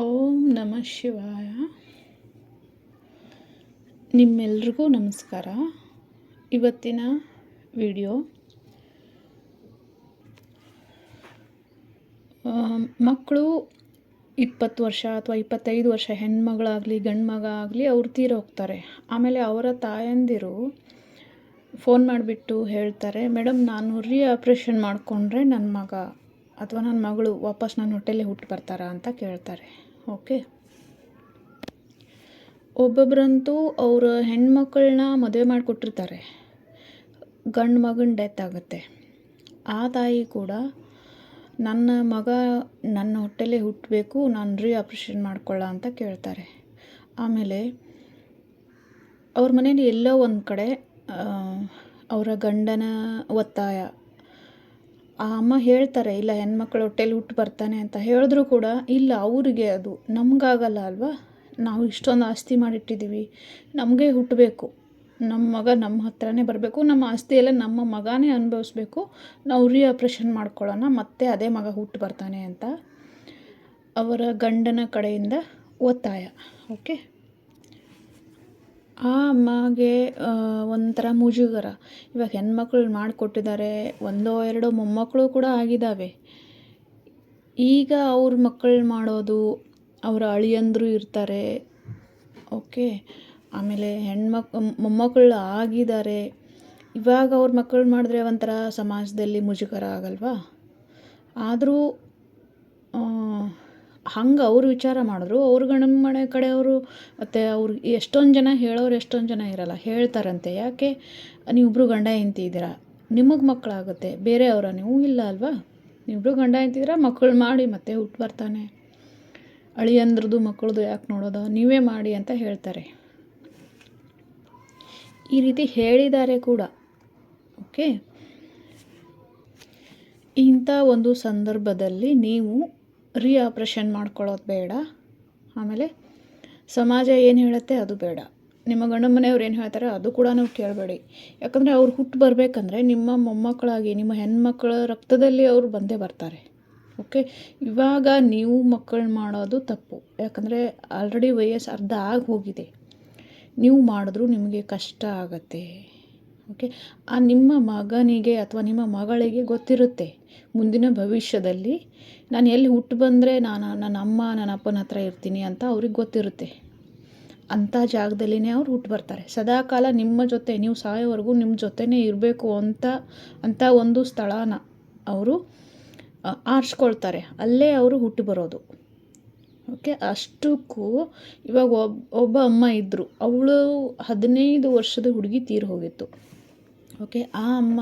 ಓಂ ನಮಃ ಶಿವಾಯ. ನಿಮ್ಮೆಲ್ರಿಗೂ ನಮಸ್ಕಾರ. ಇವತ್ತಿನ ವಿಡಿಯೋ ಮಕ್ಕಳು ಇಪ್ಪತ್ತು ವರ್ಷ ಅಥವಾ ಇಪ್ಪತ್ತೈದು ವರ್ಷ, ಹೆಣ್ಮಗಳಾಗಲಿ ಗಂಡು ಮಗ ಆಗಲಿ ಅವ್ರು ತೀರೋಗ್ತಾರೆ ಆಮೇಲೆ ಅವರ ತಾಯಂದಿರು ಫೋನ್ ಮಾಡಿಬಿಟ್ಟು ಹೇಳ್ತಾರೆ, ಮೇಡಮ್, ನಾನು ರೀ ಆಪ್ರೇಷನ್ ಮಾಡಿಕೊಂಡ್ರೆ ನನ್ನ ಮಗ ಅಥವಾ ನನ್ನ ಮಗಳು ವಾಪಸ್ ನನ್ನ ಹೊಟ್ಟೆಲ್ಲೇ ಹುಟ್ಟು ಬರ್ತಾರಾ ಅಂತ ಕೇಳ್ತಾರೆ. ಓಕೆ ಒಬ್ಬೊಬ್ಬರಂತೂ ಅವ್ರ ಹೆಣ್ಮಕ್ಳನ್ನ ಮದುವೆ ಮಾಡಿಕೊಟ್ಟಿರ್ತಾರೆ. ಗಂಡು ಮಗನ ಡೆತ್ ಆಗುತ್ತೆ. ಆ ತಾಯಿ ಕೂಡ ನನ್ನ ಮಗ ನನ್ನ ಹೊಟ್ಟೆಲೇ ಹುಟ್ಟಬೇಕು ನಾನು ರೀ ಆಪ್ರೇಷನ್ ಮಾಡ್ಕೊಳ್ಳ ಅಂತ ಕೇಳ್ತಾರೆ. ಆಮೇಲೆ ಅವ್ರ ಮನೇಲಿ ಎಲ್ಲೋ ಒಂದು ಕಡೆ ಅವರ ಗಂಡನ ಒತ್ತಾಯ ಆ ಅಮ್ಮ ಹೇಳ್ತಾರೆ, ಇಲ್ಲ, ಹೆಣ್ಮಕ್ಳು ಹೊಟ್ಟೆಲಿ ಹುಟ್ಟು ಬರ್ತಾನೆ ಅಂತ ಹೇಳಿದ್ರು ಕೂಡ, ಇಲ್ಲ, ಅವರಿಗೆ ಅದು ನಮಗಾಗಲ್ಲ ಅಲ್ವಾ? ನಾವು ಇಷ್ಟೊಂದು ಆಸ್ತಿ ಮಾಡಿಟ್ಟಿದ್ದೀವಿ, ನಮಗೆ ಹುಟ್ಟಬೇಕು. ನಮ್ಮ ಮಗ ನಮ್ಮ ಹತ್ರನೇ ಬರಬೇಕು, ನಮ್ಮ ಆಸ್ತಿಯೆಲ್ಲ ನಮ್ಮ ಮಗನೇ ಅನುಭವಿಸ್ಬೇಕು. ನಾವು ರೀ ಆಪ್ರೇಷನ್ ಮಾಡ್ಕೊಳ್ಳೋಣ, ಮತ್ತೆ ಅದೇ ಮಗ ಹುಟ್ಟು ಬರ್ತಾನೆ ಅಂತ ಅವರ ಗಂಡನ ಕಡೆಯಿಂದ ಒತ್ತಾಯ. ಓಕೆ? ಆ ಅಮ್ಮಗೆ ಒಂಥರ ಮುಜುಗರ. ಇವಾಗ ಹೆಣ್ಮಕ್ಳು ಮಾಡಿಕೊಟ್ಟಿದ್ದಾರೆ ಒಂದೋ ಎರಡೋ ಮೊಮ್ಮಕ್ಕಳು ಕೂಡ ಆಗಿದ್ದಾವೆ ಈಗ ಅವ್ರ ಮಕ್ಕಳು ಮಾಡೋದು, ಅವರ ಅಳಿಯಂದರು ಇರ್ತಾರೆ. ಓಕೆ? ಆಮೇಲೆ ಹೆಣ್ಮಕ್ ಮೊಮ್ಮಕ್ಕಳು ಆಗಿದ್ದಾರೆ ಇವಾಗ ಅವ್ರ ಮಕ್ಕಳು ಮಾಡಿದ್ರೆ ಒಂಥರ ಸಮಾಜದಲ್ಲಿ ಮುಜುಗರ ಆಗಲ್ವಾ? ಆದರೂ ಹಂಗೆ ಅವ್ರು ವಿಚಾರ ಮಾಡಿದ್ರು. ಅವ್ರ ಗಂಡನ ಮನೆ ಕಡೆಯವರು ಮತ್ತು ಅವ್ರು ಎಷ್ಟೊಂದು ಜನ ಹೇಳೋರು ಎಷ್ಟೊಂದು ಜನ ಇರಲ್ಲ, ಹೇಳ್ತಾರಂತೆ. ಯಾಕೆ? ನೀವಿಬ್ರು ಗಂಡ ಹೆಂಡ್ತಿ ಇದ್ದೀರಾ? ನಿಮಗೆ ಮಕ್ಕಳಾಗುತ್ತೆ ಬೇರೆಯವರ ನೀವು ಇಲ್ಲ ಅಲ್ವಾ? ನೀವಿಬ್ರು ಗಂಡ ಹೆಂಡ್ತಿದ್ದೀರಾ ಮಕ್ಕಳು ಮಾಡಿ ಮತ್ತೆ ಹುಟ್ಟು ಬರ್ತಾನೆ. ಅಳಿಯಂದ್ರದ್ದು ಮಕ್ಕಳದು ಯಾಕೆ ನೋಡೋದು? ನೀವೇ ಮಾಡಿ ಅಂತ ಹೇಳ್ತಾರೆ. ಈ ರೀತಿ ಹೇಳಿದ್ದಾರೆ ಕೂಡ. ಓಕೆ? ಇಂಥ ಒಂದು ಸಂದರ್ಭದಲ್ಲಿ ನೀವು ರೀ ಆಪ್ರೇಷನ್ ಮಾಡ್ಕೊಳ್ಳೋದು ಬೇಡ. ಆಮೇಲೆ ಸಮಾಜ ಏನು ಹೇಳುತ್ತೆ ಅದು ಬೇಡ. ನಿಮ್ಮ ಗಂಡ ಮನೆಯವ್ರು ಏನು ಹೇಳ್ತಾರೆ ಅದು ಕೂಡ ನೀವು ಕೇಳಬೇಡಿ. ಯಾಕಂದರೆ ಅವ್ರು ಹುಟ್ಟು ಬರಬೇಕಂದ್ರೆ ನಿಮ್ಮ ಮೊಮ್ಮಕ್ಕಳಾಗಿ, ನಿಮ್ಮ ಹೆಣ್ಮಕ್ಳ ರಕ್ತದಲ್ಲಿ ಅವರು ಬಂದೇ ಬರ್ತಾರೆ. ಓಕೆ? ಇವಾಗ ನೀವು ಮಕ್ಕಳು ಮಾಡೋದು ತಪ್ಪು. ಯಾಕಂದರೆ ಆಲ್ರೆಡಿ ವಯಸ್ಸು ಅರ್ಧ ಆಗಿ ಹೋಗಿದೆ. ನೀವು ಮಾಡಿದ್ರೂ ನಿಮಗೆ ಕಷ್ಟ ಆಗತ್ತೆ. ಓಕೆ? ಆ ನಿಮ್ಮ ಮಗನಿಗೆ ಅಥವಾ ನಿಮ್ಮ ಮಗಳಿಗೆ ಗೊತ್ತಿರುತ್ತೆ. ಮುಂದಿನ ಭವಿಷ್ಯದಲ್ಲಿ ನಾನು ಎಲ್ಲಿ ಹುಟ್ಟು ಬಂದರೆ ನಾನು ನನ್ನ ಅಮ್ಮ, ನನ್ನ ಅಪ್ಪನ ಹತ್ರ ಇರ್ತೀನಿ ಅಂತ ಅವ್ರಿಗೆ ಗೊತ್ತಿರುತ್ತೆ. ಅಂಥ ಜಾಗದಲ್ಲಿನೇ ಅವ್ರು ಹುಟ್ಟು ಬರ್ತಾರೆ. ಸದಾಕಾಲ ನಿಮ್ಮ ಜೊತೆ, ನೀವು ಸಾಯೋವರೆಗೂ ನಿಮ್ಮ ಜೊತೆನೇ ಇರಬೇಕು ಅಂತ ಅಂತ ಒಂದು ಸ್ಥಳನ ಅವರು ಆರಿಸ್ಕೊಳ್ತಾರೆ. ಅಲ್ಲೇ ಅವರು ಹುಟ್ಟು ಬರೋದು. ಓಕೆ? ಅಷ್ಟಕ್ಕೂ ಇವಾಗ ಒಬ್ಬ ಒಬ್ಬ ಅಮ್ಮ ಇದ್ದರು ಅವಳು ಹದಿನೈದು ವರ್ಷದ ಹುಡುಗಿ ತೀರಿ ಹೋಗಿತ್ತು. ಓಕೆ, ಆ ಅಮ್ಮ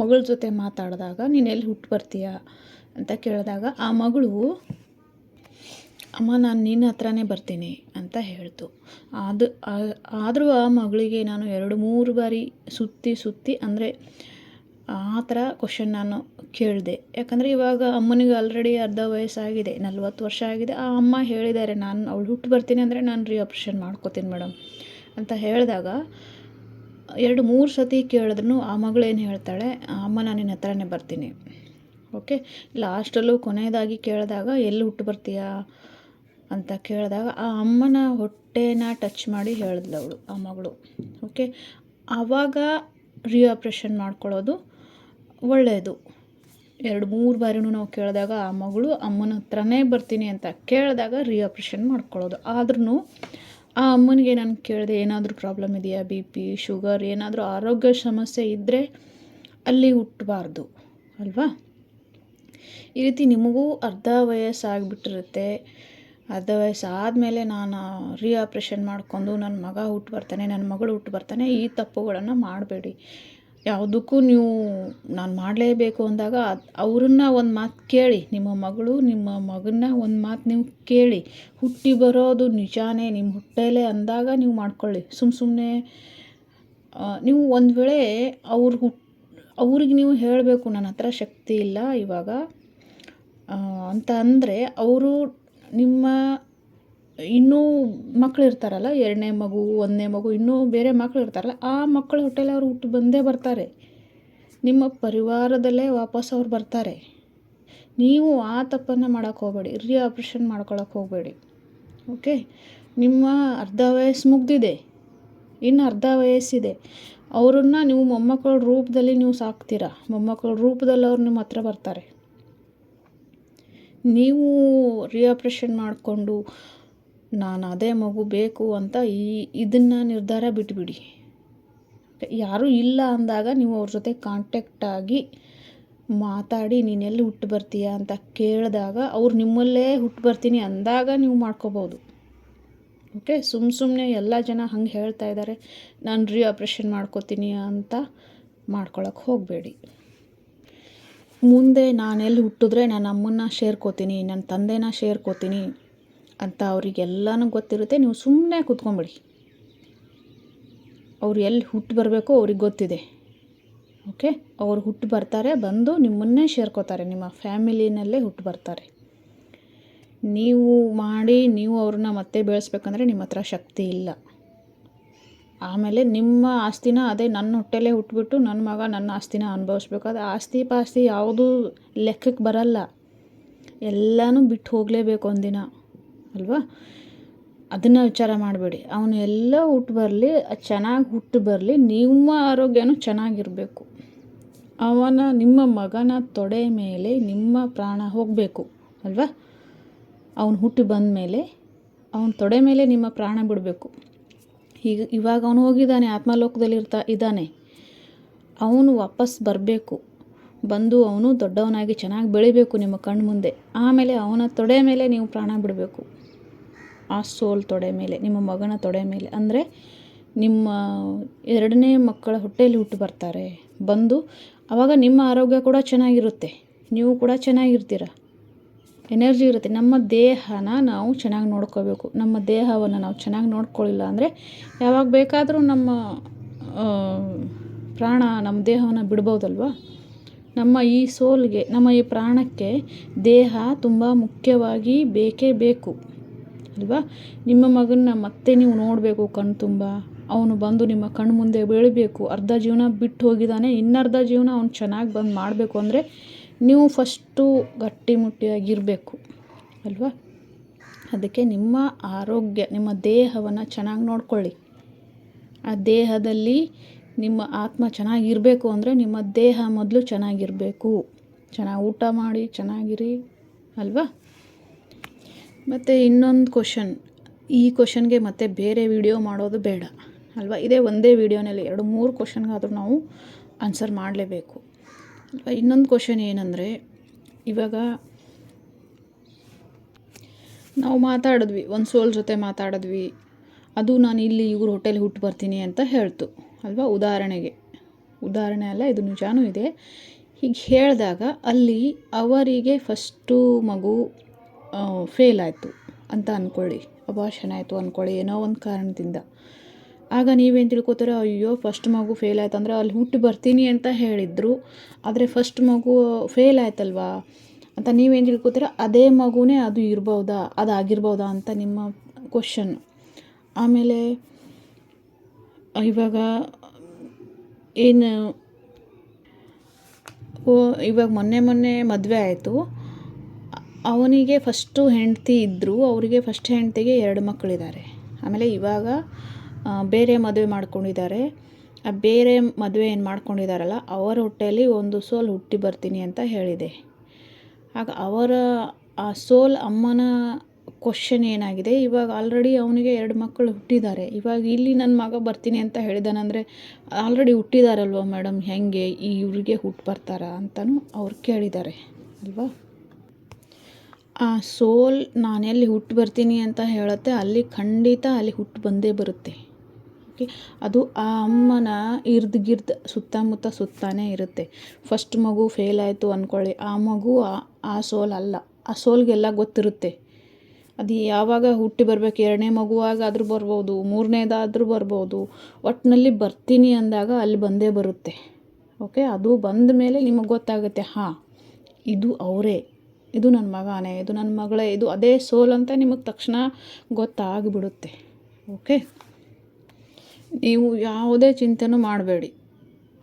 ಮಗಳ ಜೊತೆ ಮಾತಾಡಿದಾಗ, ನೀನು ಎಲ್ಲಿ ಹುಟ್ಟು ಬರ್ತೀಯ ಅಂತ ಕೇಳಿದಾಗ, ಆ ಮಗಳು, ಅಮ್ಮ, ನಾನು ನಿನ್ನ ಹತ್ರನೇ ಬರ್ತೀನಿ ಅಂತ ಹೇಳ್ತು. ಅದು ಆದರೂ ಆ ಮಗಳಿಗೆ ನಾನು ಎರಡು, ಮೂರು ಬಾರಿ ಸುತ್ತಿ ಸುತ್ತಿ, ಅಂದರೆ ಆ ಥರ ಕ್ವಶನ್ ನಾನು ಕೇಳಿದೆ. ಯಾಕಂದರೆ ಇವಾಗ ಅಮ್ಮನಿಗೆ ಆಲ್ರೆಡಿ ಅರ್ಧ ವಯಸ್ಸಾಗಿದೆ, ನಲ್ವತ್ತು ವರ್ಷ ಆಗಿದೆ. ಆ ಅಮ್ಮ ಹೇಳಿದ್ದಾರೆ, ನಾನು, ಅವಳು ಹುಟ್ಟು ಬರ್ತೀನಿ ಅಂದರೆ ನಾನು ರೀ ಆಪ್ರೇಷನ್ ಮಾಡ್ಕೋತೀನಿ ಮೇಡಮ್ ಅಂತ ಹೇಳಿದಾಗ ಎರಡು ಮೂರು ಸತಿ ಕೇಳಿದ್ರು ಆ ಮಗಳೇನು ಹೇಳ್ತಾಳೆ ಅಮ್ಮ ನಾನು ನಿನ್ನ ಹತ್ರನೇ ಬರ್ತೀನಿ. ಓಕೆ ಲಾಸ್ಟಲ್ಲೂ ಕೊನೆಯದಾಗಿ ಕೇಳಿದಾಗ, ಎಲ್ಲಿ ಹುಟ್ಟು ಬರ್ತೀಯಾ? ಅಂತ ಕೇಳಿದಾಗ, ಆ ಅಮ್ಮನ ಹೊಟ್ಟೆನ ಟಚ್ ಮಾಡಿ ಹೇಳಿದ್ಲು ಅವಳು, ಆ ಮಗಳು. ಓಕೆ ಆವಾಗ ರೀ ಆಪ್ರೇಷನ್ ಮಾಡ್ಕೊಳ್ಳೋದು ಒಳ್ಳೆಯದು ಎರಡು ಮೂರು ಬಾರಿನೂ ನಾವು ಕೇಳಿದಾಗ, ಆ ಮಗಳು ಅಮ್ಮನ ಹತ್ರನೇ ಬರ್ತೀನಿ ಅಂತ ಕೇಳಿದಾಗ ರೀ ಆಪ್ರೇಷನ್ ಮಾಡ್ಕೊಳ್ಳೋದು. ಆದ್ರೂ ಆ ಅಮ್ಮನಿಗೆ ನಾನು ಕೇಳಿದೆ, ಏನಾದರೂ ಪ್ರಾಬ್ಲಮ್ ಇದೆಯಾ ಬಿ ಪಿ ಶುಗರ್ ಏನಾದರೂ ಆರೋಗ್ಯ ಸಮಸ್ಯೆ ಇದ್ದರೆ ಅಲ್ಲಿ ಹುಟ್ಟಬಾರ್ದು ಅಲ್ವಾ? ಈ ರೀತಿ ನಿಮಗೂ ಅರ್ಧ ವಯಸ್ಸಾಗಿಬಿಟ್ಟಿರುತ್ತೆ ಅರ್ಧ ವಯಸ್ಸಾದಮೇಲೆ ನಾನು ರೀ ಆಪ್ರೇಷನ್ ಮಾಡ್ಕೊಂಡು ನನ್ನ ಮಗ ಹುಟ್ಟು ಬರ್ತಾನೆ ನನ್ನ ಮಗಳು ಹುಟ್ಟು ಬರ್ತಾನೆ ಈ ತಪ್ಪುಗಳನ್ನು ಮಾಡಬೇಡಿ. ಯಾವುದಕ್ಕೂ ನೀವು ನಾನು ಮಾಡಲೇಬೇಕು ಅಂದಾಗ ಅವ್ರನ್ನ ಒಂದು ಮಾತು ಕೇಳಿ, ನಿಮ್ಮ ಮಗಳು, ನಿಮ್ಮ ಮಗನ್ನ ಒಂದು ಮಾತು ನೀವು ಕೇಳಿ. ಹುಟ್ಟಿ ಬರೋದು ನಿಜಾನೇ, ನಿಮ್ಮ ಹುಟ್ಟೇಲೆ ಅಂದಾಗ ನೀವು ಮಾಡ್ಕೊಳ್ಳಿ. ಸುಮ್ಮ ಸುಮ್ಮನೆ ನೀವು ಒಂದು ವೇಳೆ ಅವ್ರು ಅವ್ರಿಗೆ ನೀವು ಹೇಳಬೇಕು, ನನ್ನ ಹತ್ರ ಶಕ್ತಿ ಇಲ್ಲ ಇವಾಗ ಅಂತ ಅಂದರೆ ಅವರು ನಿಮ್ಮ ಇನ್ನೂ ಮಕ್ಳು ಇರ್ತಾರಲ್ಲ, ಎರಡನೇ ಮಗು, ಒಂದನೇ ಮಗು, ಇನ್ನೂ ಬೇರೆ ಮಕ್ಳು ಇರ್ತಾರಲ್ಲ, ಆ ಮಕ್ಕಳ ಹೊಟ್ಟೆಲಿ ಅವ್ರು ಹುಟ್ಟು ಬಂದೇ ಬರ್ತಾರೆ. ನಿಮ್ಮ ಪರಿವಾರದಲ್ಲೇ ವಾಪಸ್ ಅವ್ರು ಬರ್ತಾರೆ. ನೀವು ಆ ತಪ್ಪನ್ನು ಮಾಡೋಕ್ಕೆ ಹೋಗಬೇಡಿ ರೀ ಆಪ್ರೇಷನ್ ಮಾಡ್ಕೊಳಕ್ಕೆ ಹೋಗಬೇಡಿ. ಓಕೆ ನಿಮ್ಮ ಅರ್ಧ ವಯಸ್ಸು ಮುಗ್ದಿದೆ. ಇನ್ನು ಅರ್ಧ ವಯಸ್ಸಿದೆ. ಅವರನ್ನು ನೀವು ಮೊಮ್ಮಕ್ಕಳ ರೂಪದಲ್ಲಿ ನೀವು ಸಾಕ್ತೀರಾ? ಮೊಮ್ಮಕ್ಕಳ ರೂಪದಲ್ಲಿ ಅವ್ರು ನಿಮ್ಮ ಹತ್ರ ಬರ್ತಾರೆ. ನೀವು ರೀ ಆಪ್ರೇಷನ್ ಮಾಡಿಕೊಂಡು ನಾನು ಅದೇ ಮಗು ಬೇಕು ಅಂತ ಈ ಇದನ್ನು ನಿರ್ಧಾರ ಬಿಟ್ಬಿಡಿ. ಯಾರೂ ಇಲ್ಲ ಅಂದಾಗ ನೀವು ಅವ್ರ ಜೊತೆ ಕಾಂಟ್ಯಾಕ್ಟ್ ಆಗಿ ಮಾತಾಡಿ ನೀನೆಲ್ಲಿ ಹುಟ್ಟು ಬರ್ತೀಯ ಅಂತ ಕೇಳಿದಾಗ ಅವ್ರು ನಿಮ್ಮಲ್ಲೇ ಹುಟ್ಟು ಬರ್ತೀನಿ ಅಂದಾಗ ನೀವು ಮಾಡ್ಕೋಬೋದು. ಓಕೆ ಸುಮ್ಮ ಸುಮ್ಮನೆ ಎಲ್ಲ ಜನ ಹಂಗೆ ಹೇಳ್ತಾ ಇದ್ದಾರೆ ನಾನು ರೀ ಆಪ್ರೇಷನ್ ಮಾಡ್ಕೋತೀನಿ ಅಂತ ಮಾಡ್ಕೊಳಕ್ಕೆ ಹೋಗಬೇಡಿ. ಮುಂದೆ ನಾನು ಎಲ್ಲಿ ಹುಟ್ಟಿದ್ರೆ ನಾನು ಅಮ್ಮನ್ನ ಸೇರ್ಕೋತೀನಿ ನನ್ನ ತಂದೆನ ಶೇರ್ಕೋತೀನಿ ಅಂತ ಅವರಿಗೆಲ್ಲನೂ ಗೊತ್ತಿರುತ್ತೆ. ನೀವು ಸುಮ್ಮನೆ ಕೂತ್ಕೊಂಬಿಡಿ. ಅವ್ರು ಎಲ್ಲಿ ಹುಟ್ಟು ಬರಬೇಕು ಅವ್ರಿಗೆ ಗೊತ್ತಿದೆ. ಓಕೆ? ಅವ್ರು ಹುಟ್ಟು ಬರ್ತಾರೆ, ಬಂದು ನಿಮ್ಮನ್ನೇ ಸೇರ್ಕೋತಾರೆ, ನಿಮ್ಮ ಫ್ಯಾಮಿಲಿನಲ್ಲೇ ಹುಟ್ಟು ಬರ್ತಾರೆ. ನೀವು ಮಾಡಿ, ನೀವು ಅವ್ರನ್ನ ಮತ್ತೆ ಬೆಳೆಸ್ಬೇಕಂದ್ರೆ ನಿಮ್ಮ ಹತ್ರ ಶಕ್ತಿ ಇಲ್ಲ. ಆಮೇಲೆ ನಿಮ್ಮ ಆಸ್ತಿನ ಅದೇ ನನ್ನ ಹೊಟ್ಟೆಲೇ ಹುಟ್ಬಿಟ್ಟು ನನ್ನ ಮಗ ನನ್ನ ಆಸ್ತಿನ ಅನುಭವಿಸ್ಬೇಕು ಅದು ಆಸ್ತಿ ಪಾಸ್ತಿ ಯಾವುದೂ ಲೆಕ್ಕಕ್ಕೆ ಬರಲ್ಲ. ಎಲ್ಲನೂ ಬಿಟ್ಟು ಹೋಗಲೇಬೇಕು ಒಂದಿನ. ಅಲ್ವಾ? ಅದನ್ನು ವಿಚಾರ ಮಾಡಬೇಡಿ. ಅವನು ಎಲ್ಲ ಹುಟ್ಟು ಬರಲಿ, ಚೆನ್ನಾಗಿ ಹುಟ್ಟು ಬರಲಿ, ನಿಮ್ಮ ಆರೋಗ್ಯನೂ ಚೆನ್ನಾಗಿರಬೇಕು. ಅವನ, ನಿಮ್ಮ ಮಗನ ತೊಡೆ ಮೇಲೆ ನಿಮ್ಮ ಪ್ರಾಣ ಹೋಗಬೇಕು, ಅಲ್ವಾ? ಅವನು ಹುಟ್ಟಿ ಬಂದ ಮೇಲೆ ಅವನ ತೊಡೆ ಮೇಲೆ ನಿಮ್ಮ ಪ್ರಾಣ ಬಿಡಬೇಕು. ಈಗ ಇವಾಗ ಅವನು ಹೋಗಿದ್ದಾನೆ, ಆತ್ಮಲೋಕದಲ್ಲಿ ಇರ್ತಾ, ಇದ್ದಾನೆ. ಅವನು ವಾಪಸ್ ಬರಬೇಕು. ಬಂದು ಅವನು ದೊಡ್ಡವನಾಗಿ ಚೆನ್ನಾಗಿ ಬೆಳಿಬೇಕು ನಿಮ್ಮ ಕಣ್ಣು ಮುಂದೆ ಆಮೇಲೆ ಅವನ ತೊಡೆ ಮೇಲೆ ನೀವು ಪ್ರಾಣ ಬಿಡಬೇಕು. ಆ ಸೋಲ್ ತೊಡೆ ಮೇಲೆ, ನಿಮ್ಮ ಮಗನ ತೊಡೆ ಮೇಲೆ. ಅಂದರೆ ನಿಮ್ಮ ಎರಡನೇ ಮಕ್ಕಳ ಹೊಟ್ಟೆಯಲ್ಲಿ ಹುಟ್ಟು ಬರ್ತಾರೆ, ಬಂದು ಆವಾಗ ನಿಮ್ಮ ಆರೋಗ್ಯ ಕೂಡ ಚೆನ್ನಾಗಿರುತ್ತೆ, ನೀವು ಕೂಡ ಚೆನ್ನಾಗಿರ್ತೀರ. ಎನರ್ಜಿ ಇರುತ್ತೆ. ನಮ್ಮ ದೇಹನ ನಾವು ಚೆನ್ನಾಗಿ ನೋಡ್ಕೋಬೇಕು. ನಮ್ಮ ದೇಹವನ್ನು ನಾವು ಚೆನ್ನಾಗಿ ನೋಡ್ಕೊಳ್ಳಿಲ್ಲ ಅಂದರೆ ಯಾವಾಗ ಬೇಕಾದರೂ ನಮ್ಮ ಪ್ರಾಣ ನಮ್ಮ ದೇಹವನ್ನು ಬಿಡ್ಬೋದಲ್ವ? ನಮ್ಮ ಈ ಸೋಲ್ಗೆ, ನಮ್ಮ ಈ ಪ್ರಾಣಕ್ಕೆ ದೇಹ ತುಂಬ ಮುಖ್ಯವಾಗಿ ಬೇಕೇ ಬೇಕು. ಅಲ್ವಾ ನಿಮ್ಮ ಮಗನ್ನ ಮತ್ತೆ ನೀವು ನೋಡಬೇಕು ಕಣ್ಣು ತುಂಬ. ಅವನು ಬಂದು ನಿಮ್ಮ ಕಣ್ಣು ಮುಂದೆ ಬೆಳಿಬೇಕು. ಅರ್ಧ ಜೀವನ ಬಿಟ್ಟು ಹೋಗಿದ್ದಾನೆ ಇನ್ನರ್ಧ ಜೀವನ ಅವ್ನು ಚೆನ್ನಾಗಿ ಬಂದು ಮಾಡಬೇಕು ಅಂದರೆ ನೀವು ಫಸ್ಟು ಗಟ್ಟಿಮುಟ್ಟಿಯಾಗಿರಬೇಕು ಅಲ್ವಾ? ಅದಕ್ಕೆ ನಿಮ್ಮ ಆರೋಗ್ಯ, ನಿಮ್ಮ ದೇಹವನ್ನು ಚೆನ್ನಾಗಿ ನೋಡ್ಕೊಳ್ಳಿ. ಆ ದೇಹದಲ್ಲಿ ನಿಮ್ಮ ಆತ್ಮ ಚೆನ್ನಾಗಿರಬೇಕು ಅಂದರೆ ನಿಮ್ಮ ದೇಹ ಮೊದಲು ಚೆನ್ನಾಗಿರಬೇಕು. ಚೆನ್ನಾಗಿ ಊಟ ಮಾಡಿ, ಚೆನ್ನಾಗಿರಿ. ಅಲ್ವಾ? ಮತ್ತು ಇನ್ನೊಂದು ಕ್ವಶನ್ ಈ ಕ್ವಶನ್ಗೆ ಮತ್ತೆ ಬೇರೆ ವಿಡಿಯೋ ಮಾಡೋದು ಬೇಡ. ಅಲ್ವಾ? ಇದೇ ಒಂದೇ ವಿಡಿಯೋನಲ್ಲಿ ಎರಡು ಮೂರು ಕ್ವಶನ್ಗಾದರೂ ನಾವು ಆನ್ಸರ್ ಮಾಡಲೇಬೇಕು. ಅಲ್ವಾ? ಇನ್ನೊಂದು ಕ್ವಶನ್ ಏನಂದರೆ, ಇವಾಗ ನಾವು ಮಾತಾಡಿದ್ವಿ, ಒಂದು ಸೋಲ್ ಜೊತೆ ಮಾತಾಡಿದ್ವಿ. ಅದು ನಾನು ಇಲ್ಲಿ ಇವ್ರ ಹೋಟೆಲ್ ಹುಟ್ಟು ಬರ್ತೀನಿ ಅಂತ ಹೇಳ್ತು. ಅಲ್ವಾ? ಉದಾಹರಣೆಗೆ. ಉದಾಹರಣೆ ಅಲ್ಲ, ಇದು ನಿಜಾನೂ ಇದೆ. ಹೀಗೆ ಹೇಳಿದಾಗ ಅಲ್ಲಿ ಅವರಿಗೆ ಫಸ್ಟು ಮಗು ಫೇಲ್ ಆಯಿತು ಅಂತ ಅಂದ್ಕೊಳ್ಳಿ ಅಬಾಷನ್ ಆಯಿತು ಅಂದ್ಕೊಳ್ಳಿ ಏನೋ ಒಂದು ಕಾರಣದಿಂದ. ಆಗ ನೀವೇನು ತಿಳ್ಕೊತೀರ, ಅಯ್ಯೋ ಫಸ್ಟ್ ಮಗು ಫೇಲ್ ಆಯ್ತು ಅಂದರೆ ಅಲ್ಲಿ ಹುಟ್ಟು ಬರ್ತೀನಿ ಅಂತ ಹೇಳಿದರು. ಆದರೆ ಫಸ್ಟ್ ಮಗು ಫೇಲ್ ಆಯ್ತಲ್ವಾ? ಅಂತ ನೀವೇನು ತಿಳ್ಕೊತೀರ, ಅದೇ ಮಗುನೇ ಅದು ಇರ್ಬೋದಾ, ಅದು ಆಗಿರ್ಬೋದಾ ಅಂತ ನಿಮ್ಮ ಕ್ವಶನ್ ಆಮೇಲೆ, ಇವಾಗ ಏನು, ಓ, ಇವಾಗ ಮೊನ್ನೆ ಮೊನ್ನೆ ಮದುವೆ ಆಯಿತು. ಅವನಿಗೆ ಫಸ್ಟು ಹೆಂಡತಿ ಇದ್ದರು ಅವರಿಗೆ ಫಸ್ಟ್ ಹೆಂಡತಿಗೆ ಎರಡು ಮಕ್ಕಳಿದ್ದಾರೆ. ಆಮೇಲೆ ಇವಾಗ ಬೇರೆ ಮದುವೆ ಮಾಡ್ಕೊಂಡಿದ್ದಾರೆ. ಆ, ಬೇರೆ ಮದುವೆ ಏನು ಮಾಡ್ಕೊಂಡಿದ್ದಾರಲ್ಲ, ಅವರ ಹೊಟ್ಟೆಯಲ್ಲಿ ಒಂದು ಸೋಲ್ ಹುಟ್ಟಿ ಬರ್ತೀನಿ ಅಂತ ಹೇಳಿದೆ. ಆಗ ಅವರ, ಆ ಸೋಲ್ ಅಮ್ಮನ ಕ್ವಶನ್ ಏನಾಗಿದೆ, ಇವಾಗ ಆಲ್ರೆಡಿ ಅವನಿಗೆ ಎರಡು ಮಕ್ಕಳು ಹುಟ್ಟಿದ್ದಾರೆ. ಇವಾಗ ಇಲ್ಲಿ ನನ್ನ ಮಗ ಬರ್ತೀನಿ ಅಂತ ಹೇಳಿದಾನಂದರೆ ಆಲ್ರೆಡಿ ಹುಟ್ಟಿದಾರಲ್ವ ಮೇಡಮ್ ಹೇಗೆ ಇವ್ರಿಗೆ ಹುಟ್ಟು ಬರ್ತಾರ ಅಂತಲೂ ಅವ್ರು ಕೇಳಿದ್ದಾರೆ, ಅಲ್ವಾ? ಆ ಸೋಲ್ ನಾನು ಎಲ್ಲಿ ಹುಟ್ಟು ಬರ್ತೀನಿ ಅಂತ ಹೇಳುತ್ತೆ, ಅಲ್ಲಿ ಖಂಡಿತ ಅಲ್ಲಿ ಹುಟ್ಟು ಬಂದೇ ಬರುತ್ತೆ. ಓಕೆ ಅದು ಆ ಅಮ್ಮನ ಇರ್ದು ಗಿರ್ದು ಸುತ್ತಮುತ್ತ ಸುತ್ತಾನೇ ಇರುತ್ತೆ. ಫಸ್ಟ್ ಮಗು ಫೇಲ್ ಆಯಿತು ಅಂದ್ಕೊಳ್ಳಿ ಆ ಮಗು ಆ ಸೋಲ್ ಅಲ್ಲ. ಆ ಸೋಲ್ಗೆಲ್ಲ ಗೊತ್ತಿರುತ್ತೆ. ಅದು ಯಾವಾಗ ಹುಟ್ಟಿ ಬರಬೇಕು, ಎರಡನೇ ಮಗುವಾಗಾದರೂ ಬರ್ಬೋದು, ಮೂರನೇದಾದರೂ ಬರ್ಬೋದು ಒಟ್ಟಿನಲ್ಲಿ ಬರ್ತೀನಿ ಅಂದಾಗ ಅಲ್ಲಿ ಬಂದೇ ಬರುತ್ತೆ. ಓಕೆ ಅದು ಬಂದ ಮೇಲೆ ನಿಮಗೆ ಗೊತ್ತಾಗುತ್ತೆ, ಹಾಂ, ಇದು ಅವರೇ. ಇದು ನನ್ನ ಮಗನೇ, ಇದು ನನ್ನ ಮಗಳೇ, ಇದು ಅದೇ ಸೋಲ್ ಅಂತ ನಿಮಗೆ ತಕ್ಷಣ ಗೊತ್ತಾಗಿಬಿಡುತ್ತೆ. ಓಕೆ? ನೀವು ಯಾವುದೇ ಚಿಂತೆನೂ ಮಾಡಬೇಡಿ.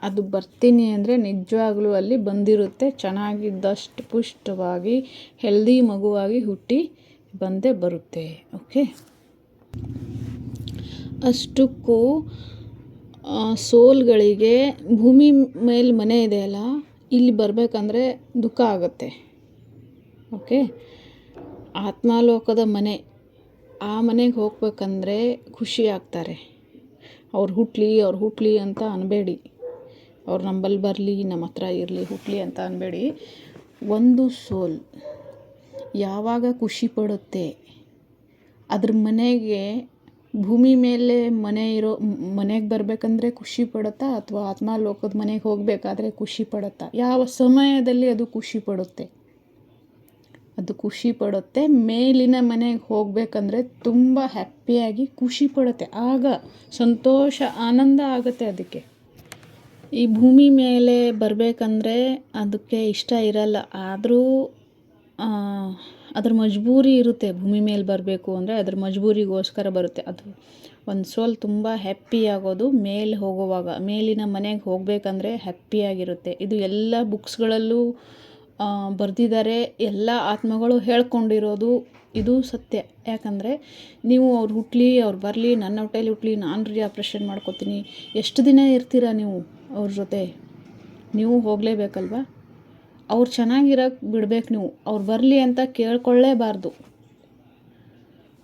ಅದು ಬರ್ತೀನಿ ಅಂದರೆ ನಿಜವಾಗ್ಲೂ ಅಲ್ಲಿ ಬಂದಿರುತ್ತೆ. ಚೆನ್ನಾಗಿದ್ದಷ್ಟು ಪುಷ್ಟವಾಗಿ ಹೆಲ್ದಿ ಮಗುವಾಗಿ ಹುಟ್ಟಿ ಬಂದೇ ಬರುತ್ತೆ. ಓಕೆ? ಅಷ್ಟಕ್ಕೂ ಸೋಲ್ಗಳಿಗೆ ಭೂಮಿ ಮೇಲೆ ಮನೆ ಇದೆಯಲ್ಲ ಇಲ್ಲಿ ಬರಬೇಕಂದ್ರೆ ದುಃಖ ಆಗುತ್ತೆ. ಓಕೆ? ಆತ್ಮಾಲೋಕದ ಮನೆ. ಆ ಮನೆಗೆ ಹೋಗ್ಬೇಕಂದ್ರೆ ಖುಷಿ ಆಗ್ತಾರೆ. ಅವ್ರು ಹುಟ್ಟಲಿ ಅವ್ರು ಹುಟ್ಟಲಿ ಅಂತ ಅನ್ನಬೇಡಿ ಅವ್ರು ನಂಬಲ್ಲಿ ಬರಲಿ ನಮ್ಮ ಹತ್ರ ಇರಲಿ ಹುಟ್ಟಲಿ ಅಂತ ಅನ್ನಬೇಡಿ ಒಂದು ಸೋಲ್ ಯಾವಾಗ ಖುಷಿ ಪಡುತ್ತೆ? ಅದ್ರ ಮನೆಗೆ ಭೂಮಿ ಮೇಲೆ ಮನೆ ಇರೋ, ಮನೆಗೆ ಬರಬೇಕಂದ್ರೆ ಖುಷಿ ಪಡುತ್ತಾ ಅಥವಾ ಆತ್ಮಾಲೋಕದ ಮನೆಗೆ ಹೋಗಬೇಕಾದ್ರೆ ಖುಷಿ ಪಡುತ್ತಾ? ಯಾವ ಸಮಯದಲ್ಲಿ ಅದು ಖುಷಿ ಪಡುತ್ತೆ? ಅದು ಖುಷಿ ಪಡುತ್ತೆ. ಮೇಲಿನ ಮನೆಗೆ ಹೋಗಬೇಕಂದ್ರೆ ತುಂಬ ಹ್ಯಾಪಿಯಾಗಿ ಖುಷಿ ಪಡುತ್ತೆ. ಆಗ ಸಂತೋಷ, ಆನಂದ ಆಗುತ್ತೆ ಅದಕ್ಕೆ. ಈ ಭೂಮಿ ಮೇಲೆ ಬರಬೇಕಂದ್ರೆ ಅದಕ್ಕೆ ಇಷ್ಟ ಇರಲ್ಲ. ಆದರೂ ಅದ್ರ ಮಜಬೂರಿ ಇರುತ್ತೆ. ಭೂಮಿ ಮೇಲೆ ಬರಬೇಕು ಅಂದರೆ ಅದ್ರ ಮಜಬೂರಿಗೋಸ್ಕರ ಬರುತ್ತೆ. ಅದು ಒಂದು ಸೋಲ್ ತುಂಬ ಹ್ಯಾಪಿ ಆಗೋದು ಮೇಲೆ ಹೋಗುವಾಗ. ಮೇಲಿನ ಮನೆಗೆ ಹೋಗಬೇಕಂದ್ರೆ ಹ್ಯಾಪಿಯಾಗಿರುತ್ತೆ. ಇದು ಎಲ್ಲ ಬುಕ್ಸ್ಗಳಲ್ಲೂ ಬರೆದಿದ್ದಾರೆ, ಎಲ್ಲ ಆತ್ಮಗಳು ಹೇಳ್ಕೊಂಡಿರೋದು ಇದು ಸತ್ಯ. ಯಾಕಂದರೆ ನೀವು ಅವ್ರು ಹುಟ್ಟಲಿ ಅವ್ರು ಬರಲಿ, ನನ್ನ ಹೊಟ್ಟೇಲಿ ಹುಟ್ಟಲಿ ನಾನು ರೀ ಆಪ್ರೇಷನ್ ಮಾಡ್ಕೋತೀನಿ. ಎಷ್ಟು ದಿನ ಇರ್ತೀರಾ ನೀವು ಅವ್ರ ಜೊತೆ? ನೀವು ಹೋಗಲೇಬೇಕಲ್ವ? ಅವ್ರು ಚೆನ್ನಾಗಿರೋಕೆ ಬಿಡ್ಬೇಕು ನೀವು. ಅವ್ರು ಬರಲಿ ಅಂತ ಕೇಳ್ಕೊಳ್ಳೇಬಾರ್ದು.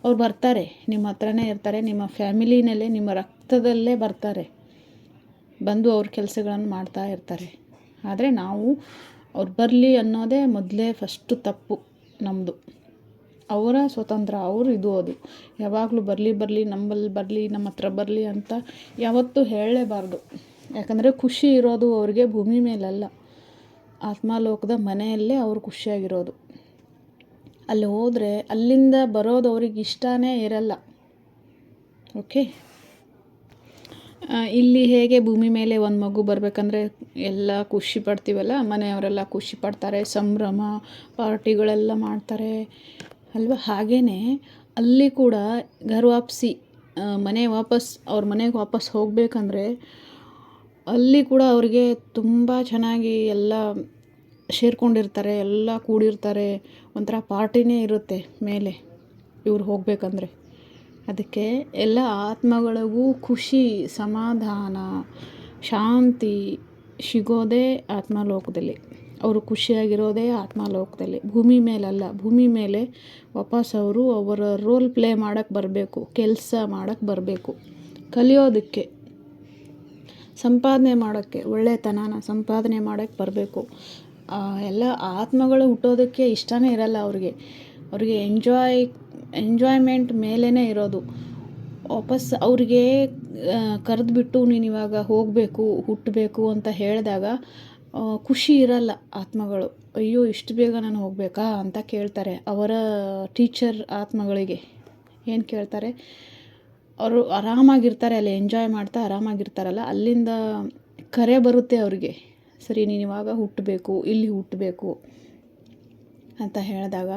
ಅವ್ರು ಬರ್ತಾರೆ, ನಿಮ್ಮ ಹತ್ರನೇ ಇರ್ತಾರೆ, ನಿಮ್ಮ ಫ್ಯಾಮಿಲಿನಲ್ಲೇ, ನಿಮ್ಮ ರಕ್ತದಲ್ಲೇ ಬರ್ತಾರೆ. ಬಂದು ಅವ್ರ ಕೆಲಸಗಳನ್ನು ಮಾಡ್ತಾ ಇರ್ತಾರೆ. ಆದರೆ ನಾವು ಅವ್ರು ಬರಲಿ ಅನ್ನೋದೇ ಮೊದಲೇ ಫಸ್ಟು ತಪ್ಪು ನಮ್ಮದು ಅವರ ಸ್ವತಂತ್ರ, ಅವರು ಇದು ಅದು. ಯಾವಾಗಲೂ ಬರಲಿ ಬರಲಿ, ನಮ್ಮಲ್ಲಿ ಬರಲಿ, ನಮ್ಮ ಹತ್ರ ಬರಲಿ ಅಂತ ಯಾವತ್ತೂ ಹೇಳಲೇಬಾರ್ದು. ಯಾಕಂದರೆ ಖುಷಿ ಇರೋದು ಅವ್ರಿಗೆ ಭೂಮಿ ಮೇಲಲ್ಲ. ಆತ್ಮಾಲೋಕದ ಮನೆಯಲ್ಲೇ ಅವರು ಖುಷಿಯಾಗಿರೋದು. ಅಲ್ಲಿ ಹೋದರೆ ಅಲ್ಲಿಂದ ಬರೋದು ಅವ್ರಿಗೆ ಇಷ್ಟನೇ ಇರಲ್ಲ. ಓಕೆ ಇಲ್ಲಿ ಹೇಗೆ ಭೂಮಿ ಮೇಲೆ ಒಂದು ಮಗು ಬರಬೇಕಂದ್ರೆ ಎಲ್ಲ ಖುಷಿ ಪಡ್ತೀವಲ್ಲ? ಮನೆಯವರೆಲ್ಲ ಖುಷಿ ಪಡ್ತಾರೆ, ಸಂಭ್ರಮ, ಪಾರ್ಟಿಗಳೆಲ್ಲ ಮಾಡ್ತಾರೆ. ಅಲ್ವಾ? ಹಾಗೇ ಅಲ್ಲಿ ಕೂಡ ಘರ್ ವಾಪಸಿ ಮನೆ ವಾಪಸ್, ಅವ್ರ ಮನೆಗೆ ವಾಪಸ್ ಹೋಗಬೇಕಂದ್ರೆ ಅಲ್ಲಿ ಕೂಡ ಅವ್ರಿಗೆ ತುಂಬ ಚೆನ್ನಾಗಿ ಎಲ್ಲ ಸೇರ್ಕೊಂಡಿರ್ತಾರೆ, ಎಲ್ಲ ಕೂಡಿರ್ತಾರೆ. ಒಂಥರ ಪಾರ್ಟಿನೇ ಇರುತ್ತೆ ಮೇಲೆ ಇವ್ರು ಹೋಗಬೇಕಂದ್ರೆ. ಅದಕ್ಕೆ ಎಲ್ಲ ಆತ್ಮಗಳಿಗೂ ಖುಷಿ, ಸಮಾಧಾನ, ಶಾಂತಿ ಸಿಗೋದೇ ಆತ್ಮಲೋಕದಲ್ಲಿ. ಅವರು ಖುಷಿಯಾಗಿರೋದೇ ಆತ್ಮಲೋಕದಲ್ಲಿ. ಭೂಮಿ ಮೇಲಲ್ಲ, ಭೂಮಿ ಮೇಲೆ ವಾಪಸ್ ಅವರು ಅವರ ರೋಲ್ ಪ್ಲೇ ಮಾಡೋಕ್ಕೆ ಬರಬೇಕು, ಕೆಲಸ ಮಾಡೋಕ್ಕೆ ಬರಬೇಕು. ಕಲಿಯೋದಕ್ಕೆ, ಸಂಪಾದನೆ ಮಾಡೋಕ್ಕೆ, ಒಳ್ಳೆತನನ ಸಂಪಾದನೆ ಮಾಡೋಕ್ಕೆ ಬರಬೇಕು. ಎಲ್ಲ ಆತ್ಮಗಳು ಹುಟ್ಟೋದಕ್ಕೆ ಇಷ್ಟನೇ ಇರಲ್ಲ ಅವ್ರಿಗೆ. ಅವ್ರಿಗೆ ಎಂಜಾಯ್ ಎಂಜಾಯ್ಮೆಂಟ್ ಮೇಲೇ ಇರೋದು. ವಾಪಸ್ ಅವ್ರಿಗೆ ಕರೆದ್ಬಿಟ್ಟು ನೀನು ಇವಾಗ ಹೋಗಬೇಕು ಹುಟ್ಟಬೇಕು ಅಂತ ಹೇಳಿದಾಗ ಖುಷಿ ಇರಲ್ಲ ಆತ್ಮಗಳು. ಅಯ್ಯೋ, ಇಷ್ಟು ಬೇಗ ನಾನು ಹೋಗಬೇಕಾ ಅಂತ ಕೇಳ್ತಾರೆ ಅವರ ಟೀಚರ್ ಆತ್ಮಗಳಿಗೆ. ಏನು ಕೇಳ್ತಾರೆ? ಅವರು ಆರಾಮಾಗಿರ್ತಾರೆ, ಅಲ್ಲಿ ಎಂಜಾಯ್ ಮಾಡ್ತಾ ಆರಾಮಾಗಿರ್ತಾರಲ್ಲ, ಅಲ್ಲಿಂದ ಕರೆ ಬರುತ್ತೆ ಅವ್ರಿಗೆ. ಸರಿ, ನೀನು ಇವಾಗ ಹುಟ್ಟಬೇಕು ಇಲ್ಲಿ ಹುಟ್ಟಬೇಕು ಅಂತ ಹೇಳಿದಾಗ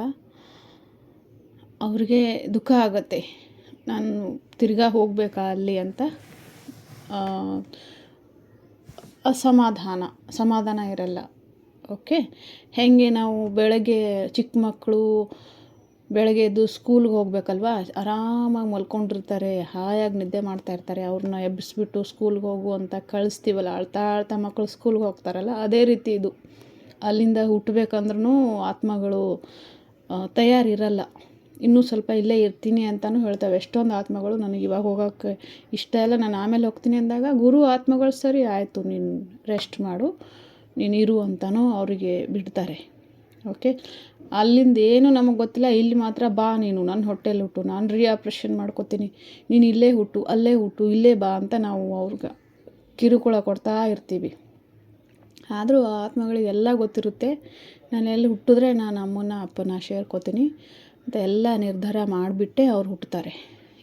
ಅವ್ರಿಗೆ ದುಃಖ ಆಗುತ್ತೆ. ನಾನು ತಿರ್ಗಾ ಹೋಗಬೇಕಾ ಅಲ್ಲಿ ಅಂತ ಅಸಮಾಧಾನ, ಸಮಾಧಾನ ಇರಲ್ಲ. ಓಕೆ? ಹೇಗೆ ನಾವು ಬೆಳಗ್ಗೆ ಚಿಕ್ಕ ಮಕ್ಕಳು ಬೆಳಗ್ಗೆ ಎದ್ದು ಸ್ಕೂಲ್ಗೆ ಹೋಗ್ಬೇಕಲ್ವಾ? ಆರಾಮಾಗಿ ಮಲ್ಕೊಂಡಿರ್ತಾರೆ, ಹಾಯಾಗಿ ನಿದ್ದೆ ಮಾಡ್ತಾಯಿರ್ತಾರೆ ಅವ್ರನ್ನ ಎಬ್ಬಿಸ್ಬಿಟ್ಟು ಸ್ಕೂಲ್ಗೆ ಹೋಗು ಅಂತ ಕಳಿಸ್ತೀವಲ್ಲ ಅಳ್ತಾ ಅಳ್ತಾ ಮಕ್ಕಳು ಸ್ಕೂಲ್ಗೆ ಹೋಗ್ತಾರಲ್ಲ, ಅದೇ ರೀತಿ ಇದು. ಅಲ್ಲಿಂದ ಹುಟ್ಟಬೇಕಂದ್ರೂ ಆತ್ಮಗಳು ತಯಾರಿರಲ್ಲ. ಇನ್ನೂ ಸ್ವಲ್ಪ ಇಲ್ಲೇ ಇರ್ತೀನಿ ಅಂತಲೂ ಹೇಳ್ತವೆ. ಎಷ್ಟೊಂದು ಆತ್ಮಗಳು ನನಗೆ ಇವಾಗ ಹೋಗೋಕ್ಕೆ ಇಷ್ಟ ಇಲ್ಲ. ನಾನು ಆಮೇಲೆ ಹೋಗ್ತೀನಿ ಅಂದಾಗ, ಗುರು, ಆತ್ಮಗಳು ಸರಿ, ಆಯಿತು, ನೀನು ರೆಸ್ಟ್ ಮಾಡು. ನೀನು ಇರು ಅಂತಲೂ ಅವರಿಗೆ ಬಿಡ್ತಾರೆ. ಓಕೆ ಅಲ್ಲಿಂದ ಏನು ನಮಗೆ ಗೊತ್ತಿಲ್ಲ. ಇಲ್ಲಿ ಮಾತ್ರ ಬಾ ನೀನು. ನನ್ನ ಹೊಟ್ಟೆಲಿ ಹುಟ್ಟು. ನಾನು ರೀ ಆಪ್ರೇಷನ್ ಮಾಡ್ಕೋತೀನಿ. ನೀನು ಇಲ್ಲೇ ಹುಟ್ಟು, ಅಲ್ಲೇ ಹುಟ್ಟು, ಇಲ್ಲೇ ಬಾ ಅಂತ ನಾವು ಅವ್ರಿಗೆ ಕಿರುಕುಳ ಕೊಡ್ತಾ ಇರ್ತೀವಿ. ಆದರೂ ಆತ್ಮಗಳಿಗೆಲ್ಲ ಗೊತ್ತಿರುತ್ತೆ. ನಾನು ಎಲ್ಲಿ ಹುಟ್ಟಿದ್ರೆ ನಾನು ಅಮ್ಮನ ಅಪ್ಪನ ಸೇರ್ಕೋತೀನಿ ಅಂತ ಎಲ್ಲ ನಿರ್ಧಾರ ಮಾಡಿಬಿಟ್ಟೆ ಅವ್ರು ಹುಟ್ಟುತ್ತಾರೆ.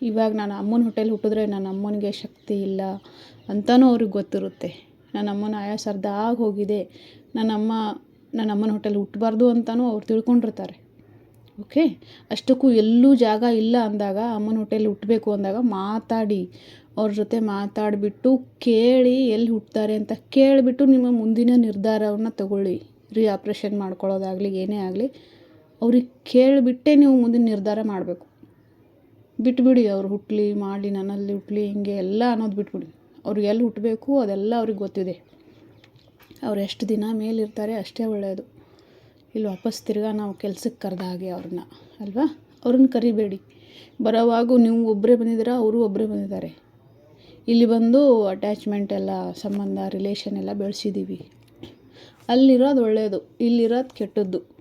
ಇವಾಗ ನಾನು ಅಮ್ಮನ ಹೋಟೆಲ್ ಹುಟ್ಟಿದ್ರೆ ನನ್ನ ಅಮ್ಮನಿಗೆ ಶಕ್ತಿ ಇಲ್ಲ ಅಂತಲೂ ಅವ್ರಿಗೆ ಗೊತ್ತಿರುತ್ತೆ. ನನ್ನ ಅಮ್ಮನ ಆಯಾಸ ಅರ್ಧ ಆಗಿ ಹೋಗಿದೆ ನನ್ನ ಅಮ್ಮ, ನನ್ನ ಅಮ್ಮನ ಹೋಟೆಲ್ ಹುಟ್ಟಬಾರ್ದು ಅಂತಲೂ ಅವ್ರು ತಿಳ್ಕೊಂಡಿರ್ತಾರೆ. ಓಕೆ ಅಷ್ಟಕ್ಕೂ ಎಲ್ಲೂ ಜಾಗ ಇಲ್ಲ ಅಂದಾಗ, ಅಮ್ಮನ ಹೋಟೆಲ್ ಹುಟ್ಟಬೇಕು ಅಂದಾಗ ಮಾತಾಡಿ. ಅವ್ರ ಜೊತೆ ಮಾತಾಡಿಬಿಟ್ಟು ಕೇಳಿ ಎಲ್ಲಿ ಹುಟ್ತಾರೆ ಅಂತ ಕೇಳಿಬಿಟ್ಟು ನಿಮ್ಮ ಮುಂದಿನ ನಿರ್ಧಾರವನ್ನು ತಗೊಳ್ಳಿ. ರೀ ಆಪ್ರೇಷನ್ ಮಾಡ್ಕೊಳ್ಳೋದಾಗಲಿ, ಏನೇ ಆಗಲಿ. ಅವ್ರಿಗೆ ಕೇಳಿಬಿಟ್ಟೇ ನೀವು ಮುಂದಿನ ನಿರ್ಧಾರ ಮಾಡಬೇಕು. ಬಿಟ್ಬಿಡಿ ಅವ್ರು ಹುಟ್ಟಲಿ ಮಾಡಲಿ, ನನ್ನಲ್ಲಿ ಹುಟ್ಟಲಿ ಹಿಂಗೆ ಎಲ್ಲ ಅನ್ನೋದು ಬಿಟ್ಬಿಡಿ. ಅವ್ರಿಗೆ ಎಲ್ಲಿ ಹುಟ್ಟಬೇಕು ಅದೆಲ್ಲ ಅವ್ರಿಗೆ ಗೊತ್ತಿದೆ. ಅವ್ರು ಎಷ್ಟು ದಿನ ಮೇಲಿರ್ತಾರೆ ಅಷ್ಟೇ ಒಳ್ಳೆಯದು ಇಲ್ಲಿ ವಾಪಸ್ ತಿರ್ಗಾ ನಾವು ಕೆಲ್ಸಕ್ಕೆ ಕರೆದ ಹಾಗೆ ಅವ್ರನ್ನ, ಅಲ್ವಾ? ಅವ್ರನ್ನ ಕರಿಬೇಡಿ. ಬರೋವಾಗೂ ನೀವು ಒಬ್ಬರೇ ಬಂದಿದ್ದೀರಾ, ಅವರು ಒಬ್ಬರೇ ಬಂದಿದ್ದಾರೆ. ಇಲ್ಲಿ ಬಂದು ಅಟ್ಯಾಚ್ಮೆಂಟ್ ಎಲ್ಲ, ಸಂಬಂಧ ರಿಲೇಷನ್ ಎಲ್ಲ ಬೆಳೆಸಿದ್ದೀವಿ. ಅಲ್ಲಿರೋದು ಒಳ್ಳೆಯದು ಇಲ್ಲಿರೋದು ಕೆಟ್ಟದ್ದು.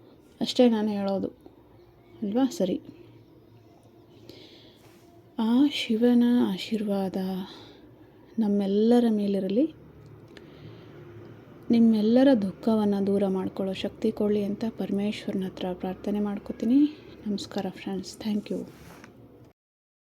ಅಷ್ಟೇ ನಾನು ಹೇಳೋದು. ಅಲ್ವಾ? ಸರಿ. ಆ ಶಿವನ ಆಶೀರ್ವಾದ ನಮ್ಮೆಲ್ಲರ ಮೇಲಿರಲಿ. ನಿಮ್ಮೆಲ್ಲರ ದುಃಖವನ್ನು ದೂರ ಮಾಡ್ಕೊಳ್ಳೋ ಶಕ್ತಿ ಕೊಡಲಿ ಅಂತ ಪರಮೇಶ್ವರನ ಹತ್ರ ಪ್ರಾರ್ಥನೆ ಮಾಡ್ಕೋತೀನಿ. ನಮಸ್ಕಾರ ಫ್ರೆಂಡ್ಸ್ ಥ್ಯಾಂಕ್ ಯು